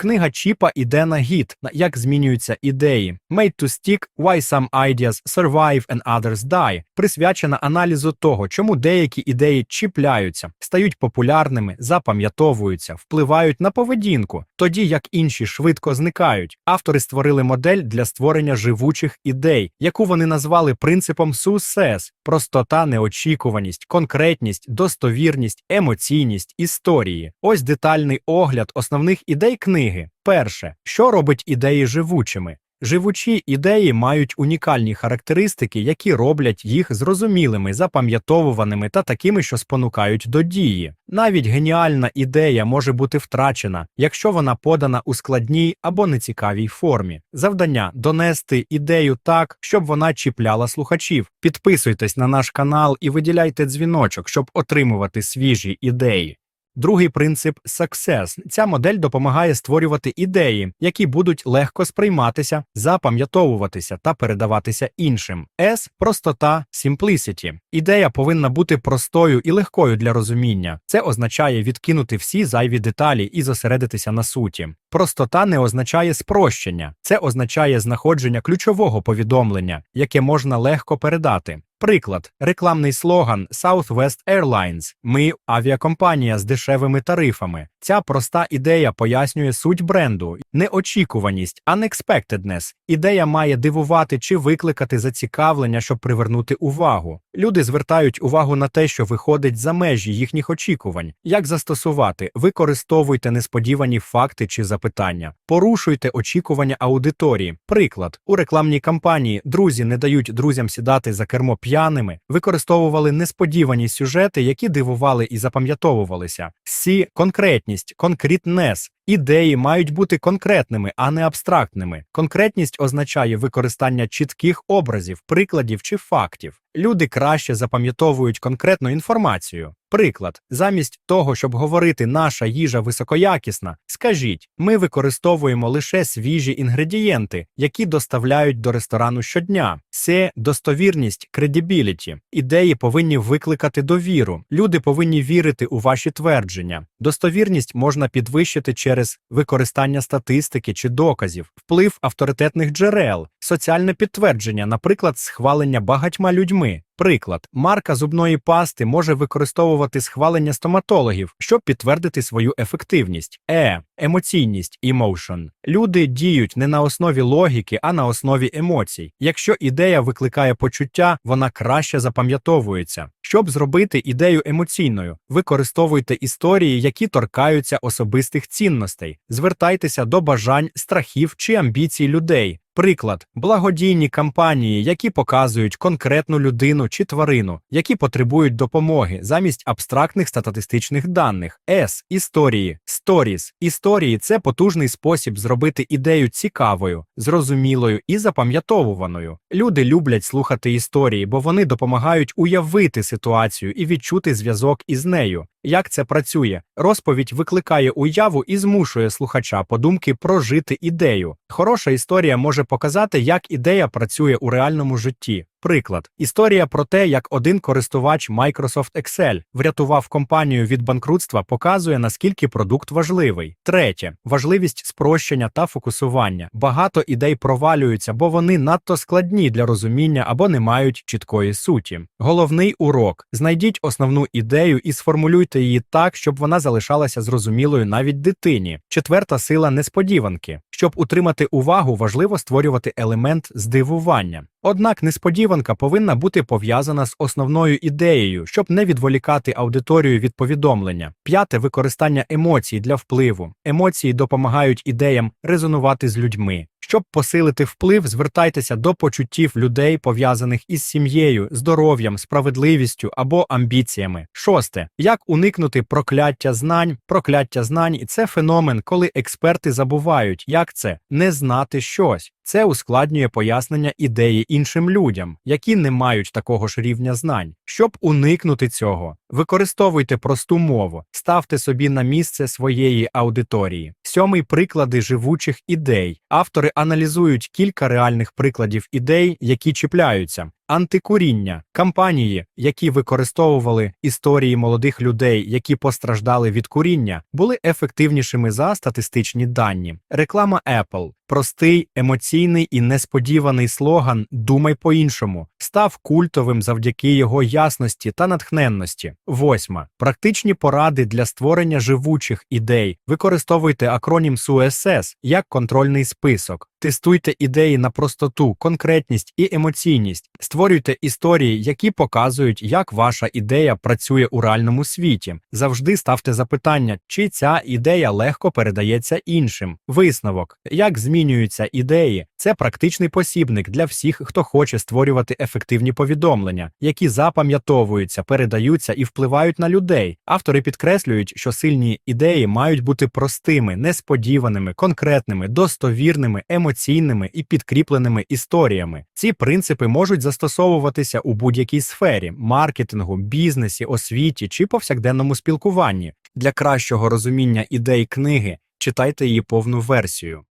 Книга Чіпа іде на гід, як змінюються ідеї. Made to Stick – Why Some Ideas Survive and Others Die присвячена аналізу того, чому деякі ідеї чіпляються, стають популярними, запам'ятовуються, впливають на поведінку, тоді як інші швидко зникають. Автори створили модель для створення живучих ідей, яку вони назвали принципом SUSES – простота, неочікуваність, конкретність, достовірність, емоційність, історії. Ось детальний огляд основних ідей книги. Перше, що робить ідеї живучими? Живучі ідеї мають унікальні характеристики, які роблять їх зрозумілими, запам'ятовуваними та такими, що спонукають до дії. Навіть геніальна ідея може бути втрачена, якщо вона подана у складній або нецікавій формі. Завдання донести ідею так, щоб вона чіпляла слухачів. Підписуйтесь на наш канал і виділяйте дзвіночок, щоб отримувати свіжі ідеї. Другий принцип success. Ця модель допомагає створювати ідеї, які будуть легко сприйматися, запам'ятовуватися та передаватися іншим. S – простота, simplicity. Ідея повинна бути простою і легкою для розуміння. Це означає відкинути всі зайві деталі і зосередитися на суті. Простота не означає спрощення, це означає знаходження ключового повідомлення, яке можна легко передати. Приклад, рекламний слоган Southwest Airlines Ми авіакомпанія з дешевими тарифами. Ця проста ідея пояснює суть бренду, неочікуваність, unexpectedness. Ідея має дивувати чи викликати зацікавлення, щоб привернути увагу. Люди звертають увагу на те, що виходить за межі їхніх очікувань. Як застосувати? Використовуйте несподівані факти чи запитання, порушуйте очікування аудиторії. Приклад, у рекламній кампанії друзі не дають друзям сідати за кермо п'яними, використовували несподівані сюжети, які дивували і запам'ятовувалися. Сі конкретність, конкретнес. Ідеї мають бути конкретними, а не абстрактними. Конкретність означає використання чітких образів, прикладів чи фактів. Люди краще запам'ятовують конкретну інформацію. Приклад, замість того, щоб говорити наша їжа високоякісна, скажіть, ми використовуємо лише свіжі інгредієнти, які доставляють до ресторану щодня. Це достовірність, credibility. Ідеї повинні викликати довіру. Люди повинні вірити у ваші твердження. Достовірність можна підвищити через використання статистики чи доказів, вплив авторитетних джерел, соціальне підтвердження, наприклад, схвалення багатьма людьми. Приклад, марка зубної пасти може використовувати схвалення стоматологів, щоб підтвердити свою ефективність. Е. Емоційність emotion. Люди діють не на основі логіки, а на основі емоцій. Якщо ідея викликає почуття, вона краще запам'ятовується. Щоб зробити ідею емоційною, використовуйте історії, які торкаються особистих цінностей, звертайтеся до бажань, страхів чи амбіцій людей. Приклад, благодійні кампанії, які показують конкретну людину чи тварину, які потребують допомоги замість абстрактних статистичних даних. С. Історії. Сторіс. Історії це потужний спосіб зробити ідею цікавою, зрозумілою і запам'ятовуваною. Люди люблять слухати історії, бо вони допомагають уявити ситуацію і відчути зв'язок із нею. Як це працює? Розповідь викликає уяву і змушує слухача подумки прожити ідею. Хороша історія може показати, як ідея працює у реальному житті. Приклад, історія про те, як один користувач Microsoft Excel врятував компанію від банкрутства, показує, наскільки продукт важливий. Третє важливість спрощення та фокусування. Багато ідей провалюються, бо вони надто складні для розуміння або не мають чіткої суті. Головний урок: знайдіть основну ідею і сформулюйте її так, щоб вона залишалася зрозумілою навіть дитині. Четверта сила несподіванки. Щоб утримати увагу, важливо створювати елемент здивування. Однак несподіванка повинна бути пов'язана з основною ідеєю, щоб не відволікати аудиторію від повідомлення. П'яте використання емоцій для впливу. Емоції допомагають ідеям резонувати з людьми. Щоб посилити вплив, звертайтеся до почуттів людей, пов'язаних із сім'єю, здоров'ям, справедливістю або амбіціями. Шосте. Як уникнути прокляття знань? Прокляття знань це феномен, коли експерти забувають, як це не знати щось. Це ускладнює пояснення ідеї іншим людям, які не мають такого ж рівня знань. Щоб уникнути цього, використовуйте просту мову, ставте собі на місце своєї аудиторії. Сьомий приклади живучих ідей. Автори аналізують кілька реальних прикладів ідей, які чіпляються. антикуріння, кампанії, які використовували історії молодих людей, які постраждали від куріння, були ефективнішими за статистичні дані. Реклама Apple. Простий, емоційний і несподіваний слоган Думай по-іншому став культовим завдяки його ясності та натхненності. Восьма. Практичні поради для створення живучих ідей. Використовуйте акронім SUSS як контрольний список. Тестуйте ідеї на простоту, конкретність і емоційність. Створюйте історії, які показують, як ваша ідея працює у реальному світі. Завжди ставте запитання, чи ця ідея легко передається іншим. Висновок, як змінюються ідеї, це практичний посібник для всіх, хто хоче створювати ефективні повідомлення, які запам'ятовуються, передаються і впливають на людей. Автори підкреслюють, що сильні ідеї мають бути простими, несподіваними, конкретними, достовірними, емоційними і підкріпленими історіями. Ці принципи можуть застосовуватися у будь-якій сфері маркетингу, бізнесі, освіті чи повсякденному спілкуванні. Для кращого розуміння ідей книги читайте її повну версію.